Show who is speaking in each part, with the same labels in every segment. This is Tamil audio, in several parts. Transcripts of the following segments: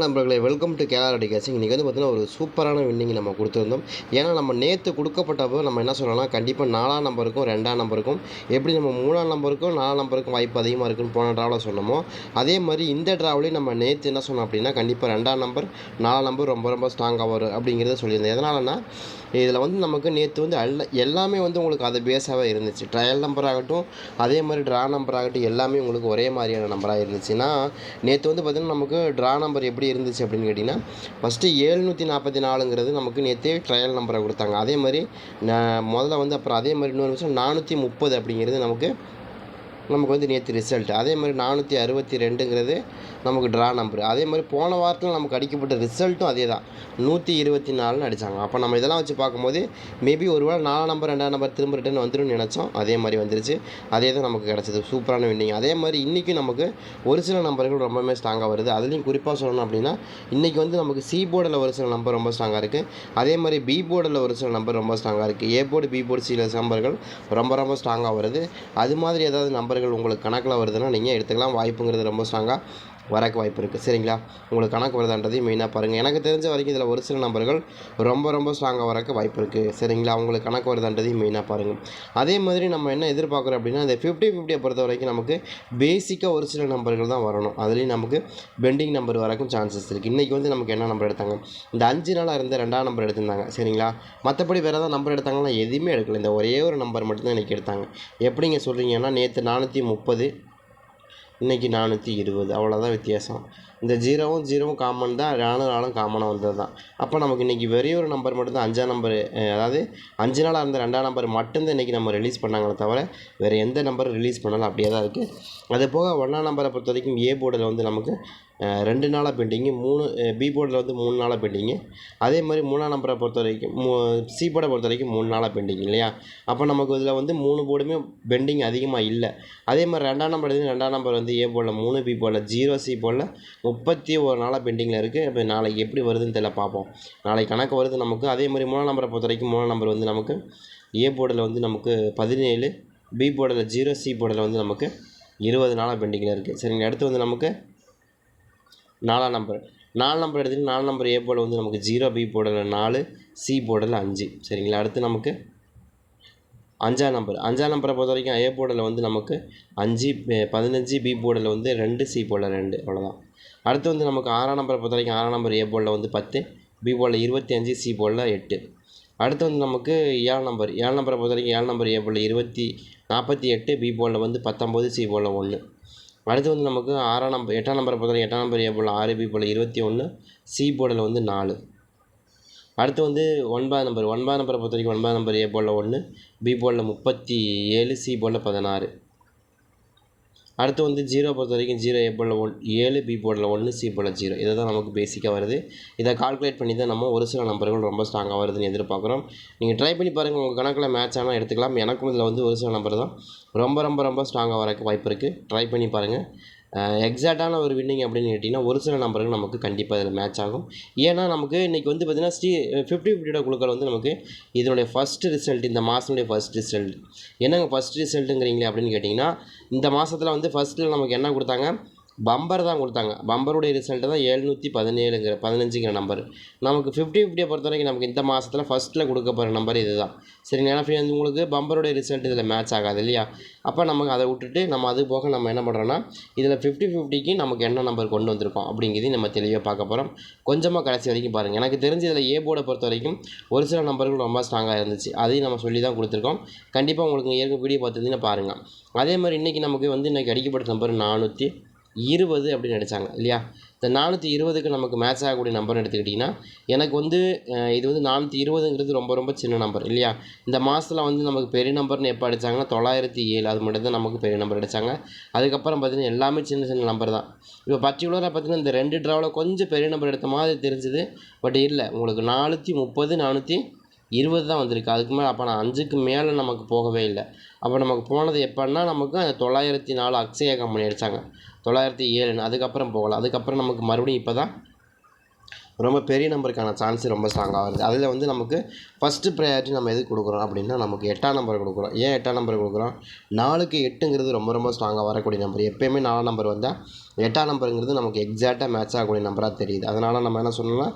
Speaker 1: நண்பர்களே வெல்கம் டு கேரளா கேசிங் இன்றைக்கி வந்து பார்த்திங்கன்னா ஒரு சூப்பரான வின்னிங் நம்ம கொடுத்துருந்தோம். ஏன்னா நம்ம நேற்று கொடுக்கப்பட்டப்போ நம்ம என்ன சொல்லலாம் கண்டிப்பாக நாலாம் நம்பருக்கும் ரெண்டாம் நம்பருக்கும் எப்படி நம்ம மூணாம் நம்பருக்கும் நாலாம் நம்பருக்கும் வாய்ப்பு அதிகமாக இருக்குன்னு போன ட்ராவில் சொன்னோமோ அதே மாதிரி இந்த ட்ராவலையும் நம்ம நேற்று என்ன சொன்னோம் அப்படின்னா கண்டிப்பாக ரெண்டாம் நம்பர் நாலாம் நம்பர் ரொம்ப ரொம்ப ஸ்ட்ராங்காக வரும் அப்படிங்கிறத சொல்லியிருந்தேன். எதனாலன்னா இதில் வந்து நமக்கு நேற்று வந்து எல்லா எல்லாமே வந்து உங்களுக்கு அது பேஸாகவே இருந்துச்சு. ட்ரையல் நம்பர் ஆகட்டும் அதே மாதிரி ட்ரா நம்பர் ஆகட்டும் எல்லாமே உங்களுக்கு ஒரே மாதிரியான நம்பராக இருந்துச்சுன்னா நேற்று வந்து பார்த்திங்கன்னா நமக்கு ட்ரா நம்பர் எப்படி இருந்துச்சு அப்படின்னு கேட்டிங்கன்னா ஃபஸ்ட்டு ஏழ்நூற்றி நாற்பத்தி நாலுங்கிறது நமக்கு நேற்று ட்ரையல் நம்பரை கொடுத்தாங்க. அதே மாதிரி நான் முதல்ல வந்து அப்புறம் அதே மாதிரி இன்னொரு விஷயம் நானூற்றி முப்பது அப்படிங்கிறது நமக்கு நமக்கு வந்து நேற்று ரிசல்ட் அதே மாதிரி நானூற்றி அறுபத்தி ரெண்டுங்கிறது நமக்கு ட்ரா நம்பர் அதே மாதிரி போன வாரத்தில் நமக்கு அடிக்கப்பட்ட ரிசல்ட்டும் அதே தான். நூற்றி இருபத்தி நாலுன்னு அடித்தாங்க அப்போ நம்ம இதெல்லாம் வச்சு பார்க்கும்போது மேபி ஒரு வேளை நாலாம் நம்பர் ரெண்டாம் நம்பர் திரும்ப ரிட்டன் வந்துடும் நினச்சோம். அதே மாதிரி வந்துருச்சு. அதே தான் நமக்கு கிடச்சிது. சூப்பரான வின்னிங் அதே மாதிரி இன்றைக்கும் நமக்கு ஒரு சில நம்பர்கள் ரொம்பவுமே ஸ்ட்ராங்காக வருது. அதுலேயும் குறிப்பாக சொல்லணும் அப்படின்னா இன்றைக்கி வந்து நமக்கு சி போர்டில் ஒரு சில நம்பர் ரொம்ப ஸ்ட்ராங்காக இருக்குது அதே மாதிரி பி போர்டில் ஒரு சில நம்பர் ரொம்ப ஸ்ட்ராங்காக இருக்குது ஏ போர்டு பி போர்டு சில நம்பர்கள் ரொம்ப ரொம்ப ஸ்ட்ராங்காக வருது. அது மாதிரி ஏதாவது நம்பர் நபர்கள் உங்களுக்கு கணக்கில் வருதுன்னா நீங்கள் எடுத்துக்கலாம். வாய்ப்புங்கிறது ரொம்ப ஸ்ட்ராங்காக வரக்கு வாய்ப்பு இருக்குது சரிங்களா? உங்களுக்கு கணக்கு வருதான்றதையும் மெயினாக பாருங்கள் எனக்கு தெரிஞ்ச வரைக்கும் இதில் ஒரு சில நம்பர்கள் ரொம்ப ரொம்ப ஸ்ட்ராங்காக வரக்கு வாய்ப்பு இருக்குது சரிங்களா? உங்களுக்கு கணக்கு வருதான்றதையும் மெயினாக பாருங்கள் அதே மாதிரி நம்ம என்ன எதிர்பார்க்குறோம் அப்படின்னா இந்த ஃபிஃப்டி ஃபிஃப்டியை பொறுத்த வரைக்கும் நமக்கு பேசிக்காக ஒரு சில நம்பர்கள் தான் வரணும். அதுலேயும் நமக்கு பெண்டிங் நம்பர் வரக்கும் சான்சஸ் இருக்குது இன்றைக்கி வந்து நமக்கு என்ன நம்பர் எடுத்தாங்க? இந்த அஞ்சு நாளாக இருந்த ரெண்டாம் நம்பர் எடுத்திருந்தாங்க. சரிங்களா? மற்றபடி வேறு ஏதாவது நம்பர் எடுத்தாங்கன்னா எதுவுமே எடுக்கல. இந்த ஒரே ஒரு நம்பர் மட்டும்தான் இன்றைக்கி எடுத்தாங்க. எப்படிங்க சொல்கிறீங்கன்னா நேற்று நானூற்றி முப்பது இன்றைக்கி நானூற்றி இருபது. அவ்வளோதான் வித்தியாசம். இந்த ஜீரோவும் ஜீரோவும் காமன் தான். நாலு நாளும் காமனாக வந்தது தான் அப்போ நமக்கு இன்றைக்கி வெறிய ஒரு நம்பர் மட்டும்தான். அஞ்சாம் நம்பர் அதாவது அஞ்சு நாளாக இருந்த ரெண்டாம் நம்பர் மட்டும்தான் இன்றைக்கி நம்ம ரிலீஸ் பண்ணாங்களே தவிர வேறு எந்த நம்பரும் ரிலீஸ் பண்ணாலும் அப்படியே தான் இருக்குது அது போக ஒன்றாம் நம்பரை பொறுத்த வரைக்கும் ஏ போர்டில் வந்து நமக்கு ரெண்டு நாளாக பெண்டிங்கு மூணு பி போர்டில் வந்து மூணு நாளாக பெண்டிங்கு அதே மாதிரி மூணாம் நம்பரை பொறுத்த வரைக்கும் மூ சி போர்டை பொறுத்த வரைக்கும் மூணு நாளாக பெண்டிங் இல்லையா? அப்போ நமக்கு இதில் வந்து மூணு போர்டுமே பெண்டிங் அதிகமாக இல்லை. அதே மாதிரி ரெண்டாம் நம்பர் ரெண்டாம் நம்பர் வந்து ஏ போர்டில் மூணு பி போர்டில் ஜீரோ சி போர்டில் முப்பத்தி ஒரு நாளாக பெண்டிங்கில் இருக்குது இப்போ நாளைக்கு எப்படி வருதுன்னு தெரியல பார்ப்போம். நாளைக்கு கணக்கு வருது நமக்கு. அதே மாதிரி மூணாம் நம்பரை பொறுத்த வரைக்கும் மூணாம் நம்பர் வந்து நமக்கு ஏ போர்டில் வந்து நமக்கு பதினேழு பி போர்டில் ஜீரோ சி போர்டில் வந்து நமக்கு இருபது நாளாக பெண்டிங்கில் இருக்குது சரிங்க அடுத்து வந்து நமக்கு நாலாம் நம்பர். நாலு நம்பர் எடுத்துகிட்டு நாலு நம்பர் ஏ போர்டில் வந்து நமக்கு ஜீரோ பி போர்டில் நாலு சி போர்டில் அஞ்சு. சரிங்களா? அடுத்து நமக்கு அஞ்சாம் நம்பர். அஞ்சாம் நம்பரை பொறுத்த வரைக்கும் ஏ போர்டில் வந்து நமக்கு அஞ்சு பதினஞ்சு பி போர்டில் வந்து ரெண்டு சி போர்டில் ரெண்டு. அவ்வளோதான் அடுத்து வந்து நமக்கு ஆறாம் நம்பரை பொறுத்த வரைக்கும் ஆறாம் நம்பர் ஏ போர்டில் வந்து பத்து பி போர்டில் இருபத்தி அஞ்சு சி போர்டில் எட்டு அடுத்து வந்து நமக்கு ஏழு நம்பர் ஏழு நம்பரை பொறுத்த வரைக்கும் ஏழு நம்பர் ஏ போர்டில் இருபத்தி நாற்பத்தி எட்டு பி போர்டில் வந்து பத்தொம்போது சி போர்டில் ஒன்று அடுத்து வந்து நமக்கு ஆறாம் நம்பர் எட்டாம் நம்பரை பொறுத்த வரைக்கும் எட்டாம் நம்பர் ஏ போர்டில் ஆறு பி போர்டில் இருபத்தி ஒன்று சி போர்டில் வந்து நாலு அடுத்து வந்து ஒன்பதாம் நம்பர் ஒன்பதாம் நம்பரை பொறுத்த வரைக்கும் ஒன்பதாம் நம்பர் ஏ போர்டில் ஒன்று பி போர்டில் முப்பத்தி ஏழு சி போர்டில் பதினாறு அடுத்து வந்து ஜீரோ பொறுத்த வரைக்கும் ஜீரோ ஏ போர்டில் ஒன் ஏழு பி போர்டில் ஒன்று சி போர்டில் ஜீரோ. இதை தான் நமக்கு பேசிக்காக வருது. இதை கால்குலேட் பண்ணி தான் நம்ம ஒரு சில நம்பர்கள் ரொம்ப ஸ்ட்ராங்காக வருதுன்னு எதிர்பார்க்குறோம். நீங்கள் ட்ரை பண்ணி பாருங்கள் உங்கள் கணக்கில் மேட்ச் ஆனால் எடுத்துக்கலாம். எனக்கும் இதில் வந்து ஒரு சில நம்பர் தான். ரொம்ப ரொம்ப ரொம்ப ஸ்ட்ராங்காக வரக்கு வாய்ப்பு இருக்குது ட்ரை பண்ணி பாருங்கள் எக்ஸாக்டான ஒரு வின்னிங் அப்படின்னு கேட்டிங்கன்னா ஒரு சில நம்பருக்கு நமக்கு கண்டிப்பாக இதில் மேட்ச் ஆகும். ஏன்னா நமக்கு இன்றைக்கி வந்து பார்த்திங்கன்னா ஸ்ரீ ஃபிஃப்டி ஃபிஃப்டியோட குழுக்கள் வந்து நமக்கு இதனுடைய ஃபஸ்ட் ரிசல்ட் இந்த மாதத்துடைய ஃபஸ்ட் ரிசல்ட் என்னங்க ஃபஸ்ட் ரிசல்ட்டுங்கிறீங்களே அப்படின்னு கேட்டிங்கன்னா இந்த மாதத்தில் வந்து ஃபஸ்ட்டில் நமக்கு என்ன கொடுத்தாங்க? பம்பர் தான் கொடுத்தாங்க. பம்பருடைய ரிசல்ட்டு தான் எழுநூற்றி பதினேழுங்கிற பதினஞ்சுங்கிற நம்பர் நமக்கு ஃபிஃப்டி ஃபிஃப்டியை பொறுத்த வரைக்கும் நமக்கு இந்த மாதத்தில் ஃபஸ்ட்டில் கொடுக்க போகிற நம்பர் இது தான் சரி ஏன்னா வந்து உங்களுக்கு பம்பருடைய ரிசல்ட் இதில் மேட்ச் ஆகாது இல்லையா? அப்போ நமக்கு அதை விட்டுட்டு நம்ம அது போக நம்ம என்ன பண்ணுறோன்னா இதில் ஃபிஃப்டி ஃபிஃப்டிக்கு நமக்கு என்ன நம்பர் கொண்டு வந்திருக்கோம் அப்படிங்கிறதையும் நம்ம தெளிவாக பார்க்க போகிறோம் கொஞ்சமாக கடைசி வரைக்கும் பாருங்கள் எனக்கு தெரிஞ்சு இதில் ஏ போர்டை பொறுத்த வரைக்கும் ஒரு சில நம்பர்கள் ரொம்ப ஸ்ட்ராங்காக இருந்துச்சு. அதையும் நம்ம சொல்லி தான் கொடுத்துருக்கோம். கண்டிப்பாக உங்களுக்கு ஏற்கனவே வீடியோ பார்த்துருந்தீங்கன்னா பாருங்கள் அதே மாதிரி இன்றைக்கி நமக்கு வந்து இன்றைக்கி அடிக்கப்பட்ட நம்பர் நானூற்றி இருபது அப்படின்னு நினச்சாங்க இல்லையா? இந்த நானூற்றி இருபதுக்கு நமக்கு மேட்ச் ஆகக்கூடிய நம்பர்னு எடுத்துக்கிட்டிங்கன்னா எனக்கு வந்து இது வந்து நானூற்றி இருபதுங்கிறது ரொம்ப ரொம்ப சின்ன நம்பர் இல்லையா? இந்த மாதத்தில் வந்து நமக்கு பெரிய நம்பர்னு எப்போ அடித்தாங்கன்னா தொள்ளாயிரத்தி ஏழு அது மட்டும் தான் நமக்கு பெரிய நம்பர் அடித்தாங்க அதுக்கப்புறம் பார்த்திங்கன்னா எல்லாமே சின்ன சின்ன நம்பர் தான். இப்போ பர்டிகுலராக பார்த்திங்கன்னா இந்த ரெண்டு ட்ராவில் கொஞ்சம் பெரிய நம்பர் எடுத்த மாதிரி தெரிஞ்சுது பட் இல்லை உங்களுக்கு நானூற்றி முப்பது நானூற்றி இருபது தான் வந்திருக்கு. அதுக்கு மேலே அப்போ நான் அஞ்சுக்கு மேலே நமக்கு போகவே இல்லை. அப்போ நமக்கு போனது எப்போன்னா நமக்கு அந்த தொள்ளாயிரத்தி நாலு அக்ஷயா கம்பெனி அடித்தாங்க தொள்ளாயிரத்தி ஏழுன்னு. அதுக்கப்புறம் போகலாம் அதுக்கப்புறம் நமக்கு மறுபடியும் இப்போ தான் ரொம்ப பெரிய நம்பருக்கான சான்ஸ் ரொம்ப ஸ்ட்ராங்காக வருது. அதில் வந்து நமக்கு ஃபஸ்ட்டு ப்ரையாரிட்டி நம்ம எதுக்கு கொடுக்குறோம் அப்படின்னா நமக்கு எட்டாம் நம்பர் கொடுக்குறோம். ஏன் எட்டாம் நம்பர் கொடுக்குறோம்? நாலுக்கு எட்டுங்கிறது ரொம்ப ரொம்ப ஸ்ட்ராங்காக வரக்கூடிய நம்பர் எப்போயுமே நாலாம் நம்பர் வந்தால் எட்டாம் நம்பருங்கிறது நமக்கு எக்ஸாக்டாக மேட்ச் ஆகக்கூடிய நம்பராக தெரியுது. அதனால் நம்ம என்ன சொல்லணும்னா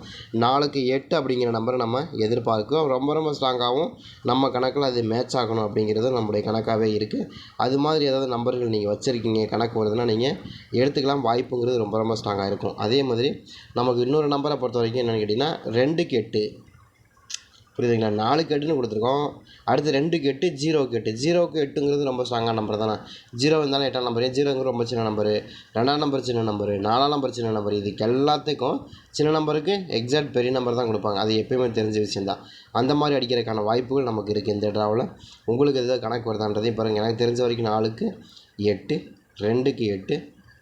Speaker 1: நாலுக்கு எட்டு அப்படிங்கிற நம்பரை நம்ம எதிர்பார்க்கிறோம். ரொம்ப ரொம்ப ஸ்ட்ராங்காகவும் நம்ம கணக்கில் அது மேட்ச் ஆகணும் அப்படிங்கிறது நம்முடைய கணக்காகவே இருக்குது அது மாதிரி ஏதாவது நம்பர்கள் நீங்கள் வச்சுருக்கீங்க கணக்கு வருதுன்னா நீங்கள் எடுத்துக்கலாம். வாய்ப்புங்கிறது ரொம்ப ரொம்ப ஸ்ட்ராங்காக இருக்கும். அதே மாதிரி நமக்கு இன்னொரு நம்பரை பொறுத்த வரைக்கும் என்னென்னு கேட்டிங்கன்னா ரெண்டுக்கு எட்டு. புரியுதுங்களா? நாலுக்கு எட்டுன்னு கொடுத்துருக்கோம். அடுத்து ரெண்டுக்கு எட்டு ஜீரோக்கு எட்டு ஜீரோக்கு எட்டுங்கிறது ரொம்ப ஸ்ட்ராங்கான நம்பர் தானே? ஜீரோ இருந்தாலும் எட்டாம் நம்பர் ஜீரோங்கிறது ரொம்ப சின்ன நம்பரு ரெண்டாம் நம்பர் சின்ன நம்பரு நாலாம் நம்பர் சின்ன நம்பர் இதுக்கு எல்லாத்துக்கும் சின்ன நம்பருக்கு எக்ஸாக்ட் பெரிய நம்பர் தான் கொடுப்பாங்க. அது எப்பயுமே தெரிஞ்ச விஷயந்தான் அந்த மாதிரி அடிக்கிறதுக்கான வாய்ப்புகள் நமக்கு இருக்குது இந்த ட்ராவில் உங்களுக்கு எதாவது கணக்கு வருதான்றதையும் பாருங்கள் எனக்கு தெரிஞ்ச வரைக்கும் நாலுக்கு எட்டு ரெண்டுக்கு எட்டு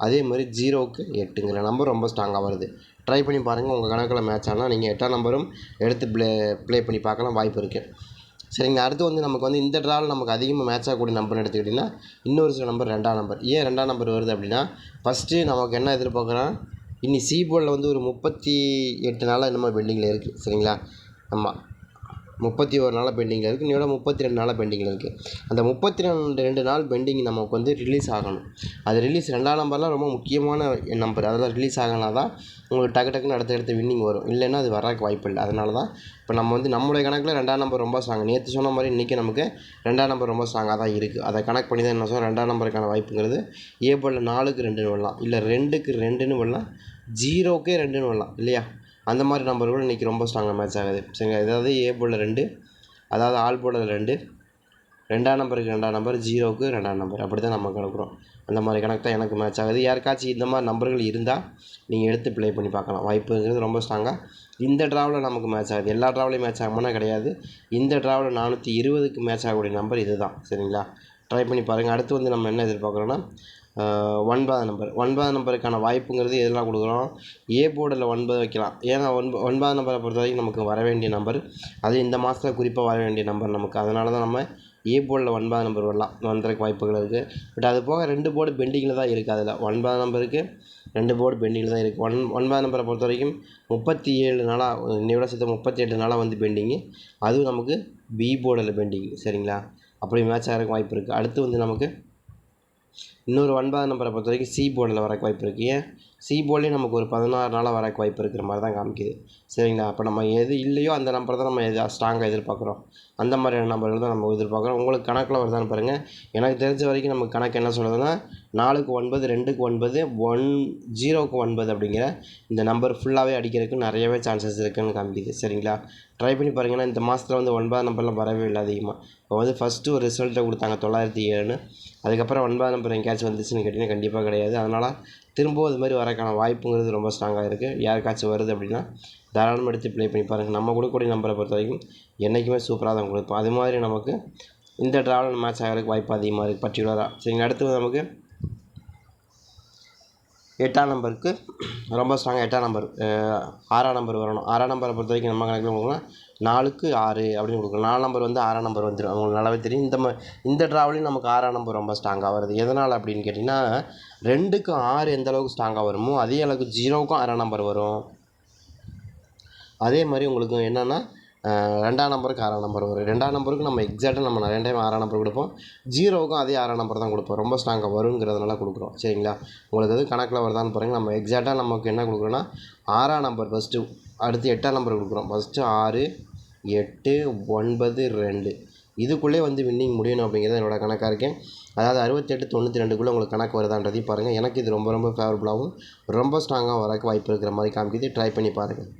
Speaker 1: அதே மாதிரி ஜீரோவுக்கு எட்டுங்கிற நம்பர் ரொம்ப ஸ்ட்ராங்காக வருது. ட்ரை பண்ணி பாருங்கள் உங்கள் கணக்கில் மேட்ச் ஆனால் நீங்கள் எட்டாம் நம்பரும் எடுத்து ப்ளே ப்ளே பண்ணி பார்க்கலாம் வாய்ப்பு இருக்குது சரிங்க அடுத்து வந்து நமக்கு வந்து இந்த ட்ராவில் நமக்கு அதிகமாக மேட்ச் ஆகக்கூடிய நம்பர்னு எடுத்துக்கிட்டிங்கன்னா இன்னொரு சில நம்பர் ரெண்டாம் நம்பர் ஏன் ரெண்டாம் நம்பர் வருது அப்படின்னா ஃபஸ்ட்டு நமக்கு என்ன எதிர்பார்க்குறோம்? இன்னி சி போர்டில் வந்து ஒரு முப்பத்தி எட்டு நாளாக என்னமோ பெண்டிங்கில் இருக்குது சரிங்களா? ஆமாம் முப்பத்தி ஒரு நாளாக பெண்டிங்கில் இருக்குது. இன்னையோட முப்பத்தி ரெண்டு நாளாக பெண்டிங்கில் இருக்குது. அந்த முப்பத்தி ரெண்டு ரெண்டு நாள் பெண்டிங் நமக்கு வந்து ரிலீஸ் ஆகணும். அது ரிலீஸ் ரெண்டாம் நம்பர்லாம் ரொம்ப முக்கியமான நம்பர். அதெல்லாம் ரிலீஸ் ஆகினா தான் உங்களுக்கு டக்கு டக்குன்னு அடுத்த அடுத்த வின்னிங் வரும். இல்லைன்னா அது வரக்கு வாய்ப்பு இல்லை. அதனால தான் இப்போ நம்ம வந்து நம்மளுடைய கணக்கில் ரெண்டாம் நம்பர் ரொம்ப ஸ்ட்ராங் நேற்று சொன்ன மாதிரி இன்றைக்கி நமக்கு ரெண்டாம் நம்பர் ரொம்ப ஸ்ட்ராங்காக தான் இருக்குது அதை கணக்கு பண்ணி தான் என்ன சொல்கிறோம் ரெண்டாம் நம்பருக்கான வாய்ப்புங்கிறது ஏ நாலுக்கு ரெண்டுன்னு வரலாம். இல்லை ரெண்டுக்கு ரெண்டுன்னு வரலாம். ஜீரோக்கே ரெண்டுன்னு வரலாம். இல்லையா? அந்த மாதிரி நம்பர் கூட இன்றைக்கி ரொம்ப ஸ்ட்ராங்காக மேட்ச் ஆகுது. சரிங்க அதாவது ஏ போர்டில் ரெண்டு அதாவது ஆல் போல ரெண்டு. ரெண்டாம் நம்பருக்கு ரெண்டாம் நம்பர் ஜீரோவுக்கு ரெண்டாம் நம்பர் அப்படி தான் நம்ம கணக்குறோம். அந்த மாதிரி கணக்கு தான் எனக்கு மேட்ச் ஆகுது. யாருக்காச்சும் இந்த மாதிரி நம்பர்கள் இருந்தால் நீங்கள் எடுத்து ப்ளே பண்ணி பார்க்கலாம். வாய்ப்புங்கிறது ரொம்ப ஸ்ட்ராங்காக இந்த ட்ராவில் நமக்கு மேட்ச் ஆகுது. எல்லா ட்ராவலையும் மேட்ச் ஆகுமானா கிடையாது. இந்த ட்ராவில் நானூற்றி இருபதுக்கு மேட்ச் ஆகக்கூடிய நம்பர் இது தான் சரிங்களா? ட்ரை பண்ணி பாருங்கள் அடுத்து வந்து நம்ம என்ன எதிர்பார்க்குறோன்னா ஒன்பதாம் நம்பர் ஒன்பதாம் நம்பருக்கான வாய்ப்புங்கிறது எதெல்லாம் கொடுக்குறோம்? ஏ போர்டில் ஒன்பது வைக்கலாம். ஏன்னா ஒன்ப ஒன்பதாம் நம்பரை பொறுத்த வரைக்கும் நமக்கு வர வேண்டிய நம்பர் அது இந்த மாதத்தில் குறிப்பாக வர வேண்டிய நம்பர் நமக்கு. அதனால தான் நம்ம ஏ போர்டில் ஒன்பதாம் நம்பர் வரலாம். வந்துறதுக்கு வாய்ப்புகள் இருக்குது பட் அது போக ரெண்டு போர்டு பெண்டிங்கில் தான் இருக்குது அதில். ஒன்பதாம் நம்பருக்கு ரெண்டு போர்டு பெண்டிங்கில் தான் இருக்குது ஒன் ஒன்பதாம் நம்பரை பொறுத்த வரைக்கும் முப்பத்தி ஏழு நாளாக இன்னையோட சேர்த்து முப்பத்தி எட்டு நாளாக வந்து பெண்டிங்கு அதுவும் நமக்கு பி போர்டில் பெண்டிங் சரிங்களா? அப்படி மேட்ச் ஆகிறதுக்கு வாய்ப்பு இருக்குது அடுத்து வந்து நமக்கு இன்னொரு ஒன்பதாம் நம்பரை பொறுத்த வரைக்கும் சி போர்டில் வரக்கு வாய்ப்பு இருக்குது ஏன்? சி போர்ட்லேயும் நமக்கு ஒரு பதினாறு நாளாக வரக்கு வாய்ப்பு இருக்கிற மாதிரி தான் காமிக்குது. சரிங்களா? அப்போ நம்ம எது இல்லையோ அந்த நம்பரை தான் நம்ம எது ஸ்ட்ராங்காக எதிர்பார்க்குறோம். அந்த மாதிரியான நம்பர்கள் தான் நம்ம எதிர்பார்க்குறோம். உங்களுக்கு கணக்கில் வருதான்னு பாருங்கள் எனக்கு தெரிஞ்ச வரைக்கும் நமக்கு கணக்கு என்ன சொல்லுதுன்னா நாலுக்கு ஒன்பது ரெண்டுக்கு ஒன்பது ஒன் ஜீரோக்கு ஒன்பது அப்படிங்கிற இந்த நம்பர் ஃபுல்லாகவே அடிக்கிறதுக்கு நிறையவே சான்சஸ் இருக்குதுன்னு காமிக்குது. சரிங்களா? ட்ரை பண்ணி பாருங்கன்னா இந்த மாதத்தில் வந்து ஒன்பதாம் நம்பர்லாம் வரவே இல்லை அதிகமாக இப்போ வந்து ஃபஸ்ட்டு ஒரு ரிசல்ட்டை கொடுத்தாங்க தொள்ளாயிரத்தி ஏழுன்னு. அதுக்கப்புறம் ஒன்பதாம் நம்பர் எங்கேயாச்சும் வந்துச்சுன்னு கேட்டிங்கன்னா கண்டிப்பாக கிடையாது. அதனால் திரும்பவும் இது மாதிரி வரக்கான வாய்ப்புங்கிறது ரொம்ப ஸ்ட்ராங்காக இருக்குது யாருக்காச்சும் வருது அப்படின்னா தாராளமாக எடுத்து ப்ளே பண்ணி பாருங்கள் நம்ம கொடுக்கக்கூடிய நம்பரை பொறுத்த வரைக்கும் என்றைக்குமே சூப்பராக தான் கொடுப்போம். அது மாதிரி நமக்கு இந்த ட்ராவல் மேட்ச் ஆகிறதுக்கு வாய்ப்பு அதிகமாக இருக்குது பர்டிகுலராக சரிங்க அடுத்து நமக்கு எட்டாம் நம்பருக்கு ரொம்ப ஸ்ட்ராங்காக எட்டாம் நம்பர். ஆறாம் நம்பர் வரணும். ஆறாம் நம்பரை பொறுத்த வரைக்கும் நம்ம கணக்கில் கொடுக்கலாம் நாலுக்கு ஆறு அப்படின்னு கொடுக்கணும். நாலு நம்பர் வந்து ஆறாம் நம்பர் வந்துடும் அவங்களுக்கு நல்லாவே தெரியும். இந்த இந்த ட்ராவலையும் நமக்கு ஆறாம் நம்பர் ரொம்ப ஸ்ட்ராங்காக வருது. எதனால் அப்படின்னு கேட்டிங்கன்னா ரெண்டுக்கு ஆறு எந்த அளவுக்கு ஸ்ட்ராங்காக வருமோ அதே அளவுக்கு ஜீரோவுக்கும் ஆறாம் நம்பர் வரும். அதே மாதிரி உங்களுக்கு என்னென்னா ரெண்டாம் நம்பருக்கு ஆறாம் நம்பர் வரும். ரெண்டாம் நம்பருக்கு நம்ம எக்ஸாக்டாக நம்ம நிறைய டைம் ஆறாம் நம்பர் கொடுப்போம். ஜீரோவுக்கும் அதே ஆறாம் நம்பர் தான் கொடுப்போம். ரொம்ப ஸ்ட்ராங்காக வருங்கிறதுனால கொடுக்குறோம். சரிங்களா? உங்களுக்கு எது கணக்கில் வருதான்னு பாருங்கள் நம்ம எக்ஸாக்டாக நமக்கு என்ன கொடுக்குறோன்னா ஆறாம் நம்பர் ஃபஸ்ட்டு அடுத்து எட்டாம் நம்பர் கொடுக்குறோம். ஃபஸ்ட்டு ஆறு எட்டு ஒன்பது ரெண்டு. இதுக்குள்ளே வந்து வின்னிங் முடியணும் அப்படிங்கிறது என்னோடய கணக்காக இருக்கேன். அதாவது அறுபத்தெட்டு தொண்ணூற்றி ரெண்டுக்குள்ளே உங்களுக்கு கணக்கு வருதான்றதையும் பாருங்கள் எனக்கு இது ரொம்ப ரொம்ப ஃபேவரபுளாகவும் ரொம்ப ஸ்ட்ராங்காக வரக்கு வாய்ப்பு இருக்கிற மாதிரி காமிக்குது. ட்ரை பண்ணி பாருங்கள்